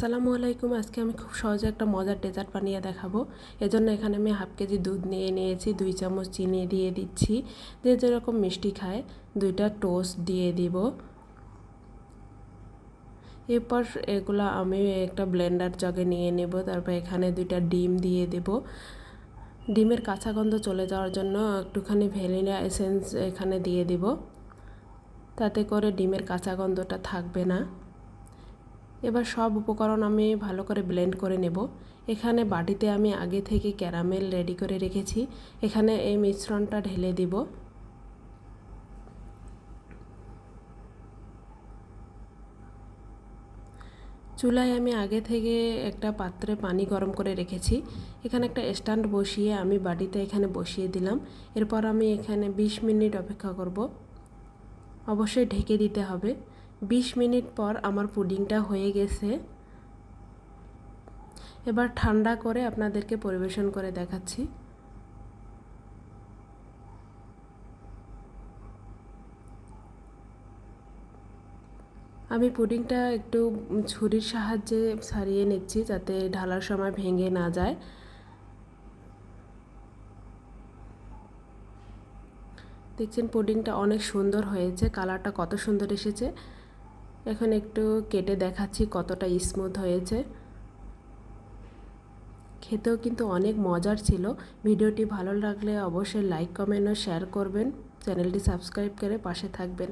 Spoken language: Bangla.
আসসালামু আলাইকুম। আজকে আমি খুব সহজে একটা মজার ডেজার্ট বানিয়ে দেখাবো। এজন্য এখানে আমি হাফ কেজি দুধ নিয়ে নিয়েছি, দুই চামচ চিনি দিয়ে দিচ্ছি। যে যেরকম মিষ্টি খায়, দুইটা টোস্ট দিয়ে দিব। এরপর এগুলো আমি একটা ব্লেন্ডার জগে নিয়ে নেব, তারপর এখানে দুইটা ডিম দিয়ে দেব। ডিমের কাঁচা গন্ধ চলে যাওয়ার জন্য একটুখানি ভ্যানিলা এসেন্স এখানে দিয়ে দিব। তাতে করে ডিমের কাঁচা গন্ধটা থাকবে না। এবার সব উপকরণ আমি ভালো করে ব্লেন্ড করে নেব। এখানে বাটিতে আমি আগে থেকে ক্যারামেল রেডি করে রেখেছি। এখানে এই মিশ্রণটা ঢেলে দিব। চুলায় আমি আগে থেকে একটা পাত্রে পানি গরম করে রেখেছি। এখানে একটা স্ট্যান্ড বসিয়ে আমি বাটিতে এখানে বসিয়ে দিলাম। এরপর আমি এখানে ২০ মিনিট অপেক্ষা করব। অবশ্যই ঢেকে দিতে হবে। বিশ মিনিট পর আমার পুডিংটা হয়ে গেছে। এবার ঠান্ডা করে আপনাদেরকে পরিবেশন করে দেখাচ্ছি। আমি পুডিংটা একটু ছুরির সাহায্যে সারিয়ে নিচ্ছি যাতে ঢালার সময় ভেঙে না যায়। দেখছেন পুডিংটা অনেক সুন্দর হয়েছে, কালারটা কত সুন্দর এসেছে। এখন একটু কেটে দেখাচ্ছি কতটা স্মুথ হয়েছে। খেতেও কিন্তু অনেক মজার ছিল। ভিডিওটি ভালো লাগলে অবশ্যই লাইক কমেন্ট ও শেয়ার করবেন। চ্যানেলটি সাবস্ক্রাইব করে পাশে থাকবেন।